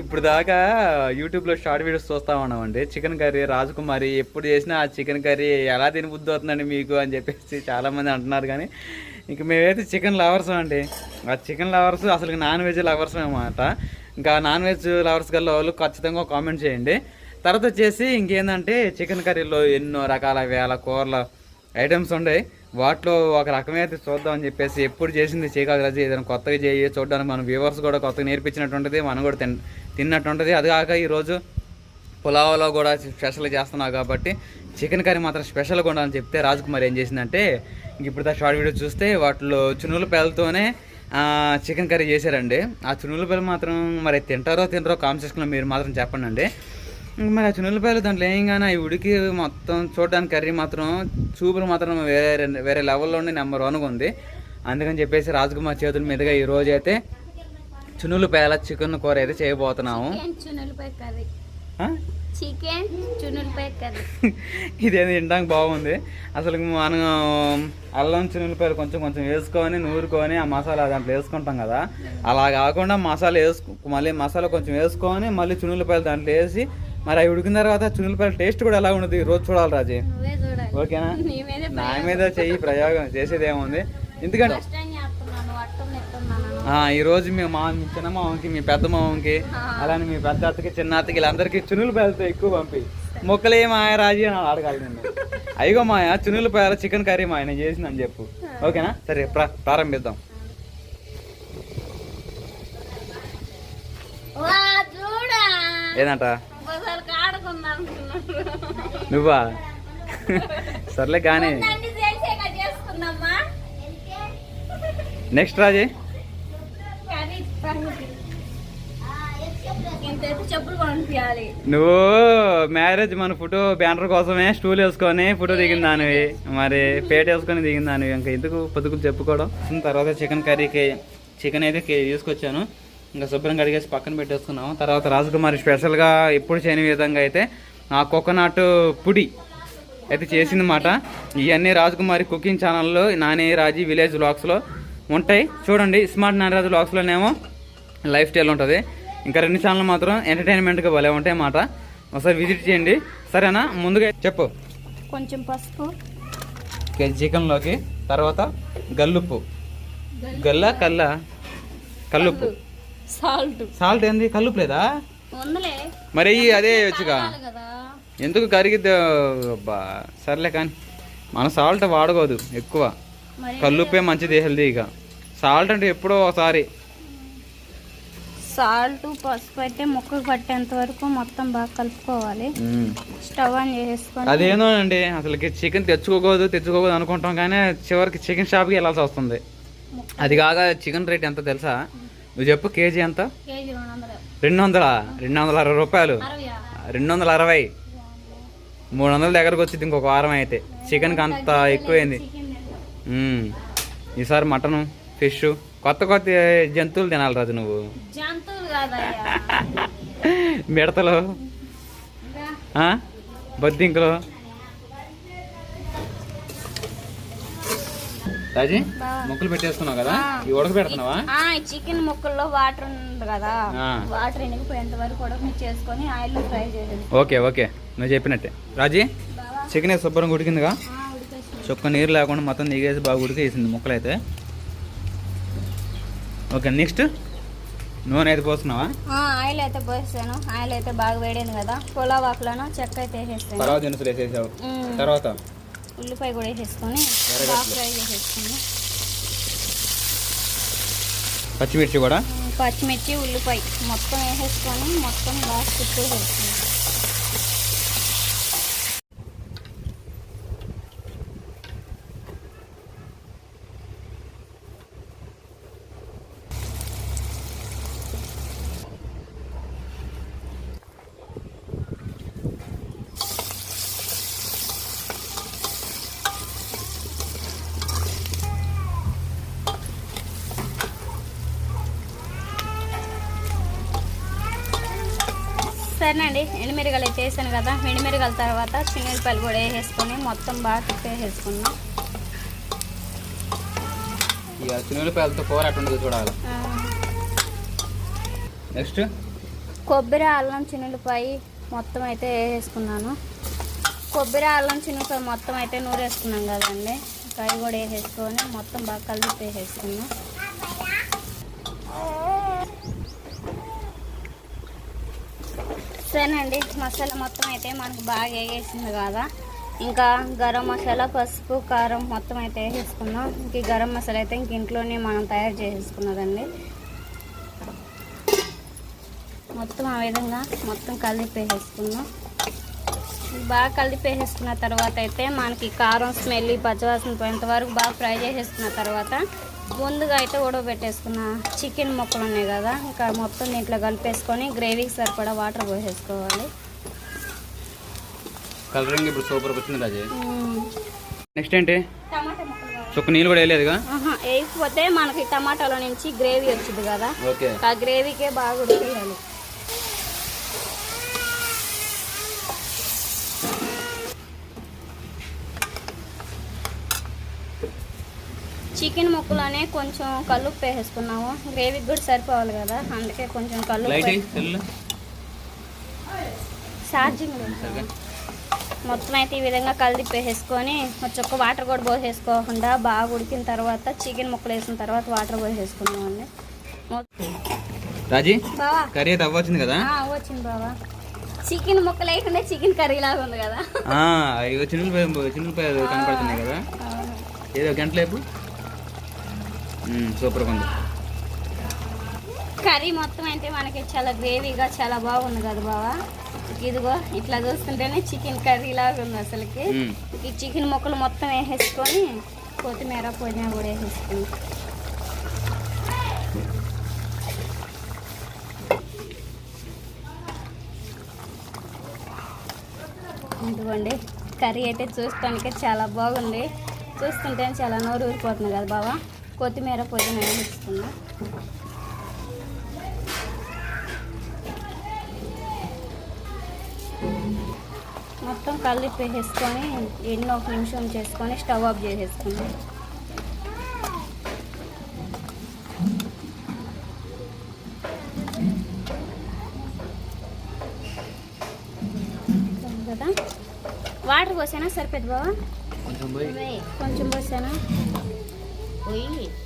ఇప్పుడు దాకా యూట్యూబ్లో షార్ట్ వీడియోస్ చూస్తా ఉన్నామండి. చికెన్ కర్రీ రాజకుమారి ఎప్పుడు చేసినా ఆ చికెన్ కర్రీ ఎలా తిని బుద్ధి అవుతుందండి మీకు అని చెప్పేసి చాలామంది అంటున్నారు కానీ ఇంక మేమైతే చికెన్ లవర్స్ అండి. ఆ చికెన్ లవర్స్ అసలు నాన్ వెజ్ లవర్స్ అన్నమాట ఇంకా నాన్ వెజ్ లవర్స్ గల వాళ్ళు ఖచ్చితంగా కామెంట్ చేయండి. తర్వాత వచ్చేసి ఇంకేందంటే చికెన్ కర్రీలో ఎన్నో రకాల వేల కూరల ఐటమ్స్ ఉన్నాయి వాటిలో ఒక రకమైతే చూద్దాం అని చెప్పేసి ఎప్పుడు చేసింది చేయగలరాజు ఏదైనా కొత్తగా చేయి చూడడానికి మన వ్యూవర్స్ కూడా కొత్తగా నేర్పించినట్టు ఉంటుంది మనం కూడా తిన్ తిన్నట్టు ఉంటుంది అది కాక ఈరోజు పులావ్లో కూడా స్పెషల్ చేస్తున్నావు కాబట్టి చికెన్ కర్రీ మాత్రం స్పెషల్గా ఉండాలని చెప్తే రాజకుమార్ ఏం చేసిందంటే ఇప్పుడు దా షార్ట్ వీడియో చూస్తే వాటిలో చునుల పేలతోనే చికెన్ కర్రీ చేశారండి. ఆ చునుల పేలు మాత్రం మరి తింటారో తినరో కామెంట్ మీరు మాత్రం చెప్పండి అండి మరి ఆ చునులపాయలు దాంట్లో ఏం కానీ ఈ ఉడికి మొత్తం చూడడానికి కర్రీ మాత్రం చూపులు మాత్రం వేరే వేరే లెవెల్లోనే నెంబర్ వన్గా ఉంది. అందుకని చెప్పేసి రాజకుమార్ చేతుల మీదుగా ఈ రోజు అయితే చునులపాయల చికెన్ కూర అయితే చేయబోతున్నాము. చికెన్ ఆ? కర్రీ. ఇదేదో తినడానికి బాగుంది. అసలు మనం అల్లం చునులపాయలు కొంచెం కొంచెం వేసుకొని నూరుకొని ఆ మసాలా దాంట్లో వేసుకుంటాం కదా. అలా కాకుండా మసాలా వేసుకు మళ్ళీ మసాలా కొంచెం వేసుకొని మళ్ళీ చునులపాయలు దాంట్లో వేసి మరి అవి ఉడికిన తర్వాత చునులపాయల టేస్ట్ కూడా ఎలా ఉండదు రోజు చూడాలి రాజీ. ఓకేనా? నీ మీదే చెయ్యి ప్రయోగం చేసేది ఏముంది? ఎందుకంటే ఫస్ట్ టైం చేస్తున్నాను అట్టం నెట్టున్నాను ఆ, ఈ రోజు మీ మా మీ చిన్న మామకి మీ పెద్ద మామకి అలానే మీ పెద్ద అత్తకి చిన్న అత్తకి వీళ్ళందరికీ చునులు పేలతో ఎక్కువ పంపి. మొక్కలే మాయ రాజీ అని అడగాలి నేను అయ్యో మాయ చునులు పేల చికెన్ కర్రీ మాయ నేను చేసిందని చెప్పు. ఓకేనా? సరే ప్రా- ప్రారంభిద్దాం. ఏదంట? నువ్వా? సర్లే కానీ. నెక్స్ట్ రాజీ నువ్వు మ్యారేజ్ మన ఫోటో బ్యానర్ కోసమే స్టూల్ వేసుకొని ఫోటో దిగిన దానివి. మరి పేట వేసుకొని దిగిన దానివి. ఇంకా ఎందుకు పొద్దుకులు చెప్పుకోవడం? తర్వాత చికెన్ కర్రీకి చికెన్ అయితే కే- తీసుకొచ్చాను. ఇంకా శుభ్రంగా కడిగేసి పక్కన పెట్టేసుకున్నాం తర్వాత రాజకుమారి స్పెషల్గా ఎప్పుడు చేయని విధంగా అయితే ఆ కోకోనట్ పుడి అయితే చేసిందన్నమాట. ఇవన్నీ రాజకుమారి కుకింగ్ ఛానల్లో నాని రాజీ విలేజ్ వ్లాగ్స్లో ఉంటాయి. చూడండి స్మార్ట్ నానరాజు వ్లాగ్స్లోనేమో లైఫ్ స్టైల్ ఉంటుంది. ఇంకా రెండు ఛానల్ మాత్రం ఎంటర్టైన్మెంట్గా భలే ఉంటాయి అన్నమాట. ఒకసారి విజిట్ చేయండి. సరేనా? ముందుగా చెప్పు. కొంచెం పసుపు. చికెన్లోకి. తర్వాత గల్లుప్పు. గల్ల కల్ల? కల్లుప్పు. సాల్ట్. సాల్ట్ ఏంది? కల్లుప్పు లేదా? మరి అదే వచ్చుగా ఎందుకు కరిగిద్ది అబ్బా సర్లే కానీ. మన సాల్ట్ వాడకూడదు ఎక్కువ. మరి కల్లుప్పే మంచిది హెల్తీగా సాల్ట్ అంటే ఎప్పుడో ఒకసారి. సాల్ట్ పసుపు అయితే ముక్కకు పట్టేంత వరకు మొత్తం బాగా కలుపుకోవాలి. స్టవ్ ఆన్ చేసుకొని అదేనో అండి అసలుకి చికెన్ తెచ్చుకోకూడదు తెచ్చుకోకూడదు అనుకుంటాం కానీ చివరికి చికెన్ షాప్కి వెళ్ళాల్సి వస్తుంది. అది కాక చికెన్ రేట్ ఎంత తెలుసా? నువ్వు చెప్పు కేజీ ఎంత? రెండు వందలు రెండు వందల అరవై రూపాయలు. రెండు వందల అరవై. మూడు వందల దగ్గరకు వచ్చింది ఇంకొక వారం అయితే. చికెన్కి అంత ఎక్కువైంది. ఈసారి మటను ఫిష్ కొత్త కొత్త జంతువులు తినాలి రాజు నువ్వు. మిడతలు? బొద్దింకలు? రాజీ. ముక్కలు పెట్టేసుకున్నావు కదా? ఆ. ఇవి ఉడకబెడుతున్నావా ఆ, ఈ చికెన్ ముక్కల్లో వాటర్ ఉంది కదా. వాటర్ ఎనిగిపోయేంత వరకు చేసుకొని ఆయిల్ ఫ్రై చేసేది ఓకే ఓకే. నువ్వు చెప్పినట్టే. రాజీ చికెన్ శుభ్రంగా ఉడికిందిగా? చుక్క నీరు లేకుండా మొత్తం దిగేసి బాగా ఉడికేసింది ముక్కలు అయితే ఓకే నెక్స్ట్ నూనె అయితే పోస్తున్నావా? ఆయిల్ అయితే పోసాను ఆయిల్ అయితే బాగా వేడింది కదా. పులావ్ ఆకులను చెక్క అయితే వేసేస్తాను తర్వాత దినుసులు వేసేసావు. తర్వాత? ఉల్లిపాయ కూడా వేసేసుకొని బాగా ఫ్రై చేసేసుకొని పచ్చిమిర్చి కూడా? పచ్చిమిర్చి ఉల్లిపాయ మొత్తం వేసేసుకొని మొత్తం బాగా చుట్టూ వేసుకుని సరేనండి ఎండుమిరగాయలు అయితే వేసాను కదా. ఎండుమిరగాయల తర్వాత చిన్నపాయలు కూడా వేసేసుకొని మొత్తం బాగా తిప్పేసేసుకున్నాం చిన్నపాయలతో కూర చూడాలి. నెక్స్ట్? కొబ్బరి అల్లం చిన్నులపాయి మొత్తం అయితే వేసుకున్నాను కొబ్బరి అల్లం చిన్నులపాయి మొత్తం అయితే నూరేసుకున్నాం కదండి. ఇంకా అవి కూడా వేసేసుకొని మొత్తం బాగా కలిపి వేసేసుకున్నాం. సరేనండి మసాలా మొత్తం అయితే మనకు బాగా వేగేసింది కదా. ఇంకా గరం మసాలా పసుపు కారం మొత్తం అయితే వేసేసుకున్నాం ఇంక గరం మసాలా అయితే ఇంక ఇంట్లోనే మనం తయారు చేసేసుకున్నదండి. మొత్తం ఆ విధంగా మొత్తం కలిపి వేసేసుకున్నాం బాగా కలిపేసేసుకున్న తర్వాత అయితే మనకి కారం స్మెల్ పచ్చవాసన పచ్చివాసన పోయేంత వరకు బాగా ఫ్రై చేసేసుకున్న తర్వాత ముందుగా అయితే ఉడకబెట్టేసుకున్న చికెన్ ముక్కలు ఉన్నాయి కదా ఇంకా మొత్తం దీంట్లో కలిపేసుకొని గ్రేవీకి సరిపడా వాటర్ పోసేసుకోవాలి. కలరింగ్ ఇప్పుడు సూపర్ వచ్చింది రాజే. నెక్స్ట్ ఏంటి. చుక్క నీళ్ళు కూడా వేయలేదుగా? ఆహా, వేయకపోతే మనకి టమాటాలో నుంచి గ్రేవీ వచ్చింది కదా. ఆ గ్రేవీకే బాగా చికెన్ ముక్కలోనే కొంచెం కల్లుప్పు వేసేసుకున్నాము. గ్రేవీకి కూడా సరిపోవాలి కదా. అందుకే కొంచెం కల్లుప్పు ఛార్జింగ్. మొత్తం అయితే ఈ విధంగా కలిపి వేసేసుకొని ఒక వాటర్ కూడా పోసేసుకోకుండా బాగా ఉడికిన తర్వాత చికెన్ ముక్కలు వేసిన తర్వాత వాటర్ పోసేసుకున్నామండి రాజీ బావా? కర్రీ అయితే అవ్వచ్చింది కదా? వచ్చింది బావా. చికెన్ ముక్క లేకుండా చికెన్ కర్రీ లాగా ఉంది కదా. చిన్నులపాయలు కనపడుతున్నాయి కదా. ఏదో గంట లేపు? సూపర్గా ఉంది. కర్రీ మొత్తం అయితే మనకి చాలా గ్రేవీగా చాలా బాగుంది కదా బావా? ఇదిగో ఇట్లా చూస్తుంటేనే చికెన్ కర్రీ లాగా ఉంది అసలుకి. ఈ చికెన్ ముక్కలు మొత్తం వేసేసుకొని కొత్తిమీర పుదీనా కూడా వేసేసుకుని. ఇదిగోండి కర్రీ అయితే చూస్తానికి చాలా బాగుంది. చూస్తుంటే చాలా నోరు ఊరిపోతుంది కదా బావా? కొత్తిమీర పుదీనా వేసుకుందాం మొత్తం కలిపి వేసేసుకొని ఎన్నో ఒక నిమిషం చేసుకొని స్టవ్ ఆఫ్ చేసేసుకుందాం కదా? వాటర్ పోసానా సరిపోద్ది బావా? కొంచెం పోసానా? Please.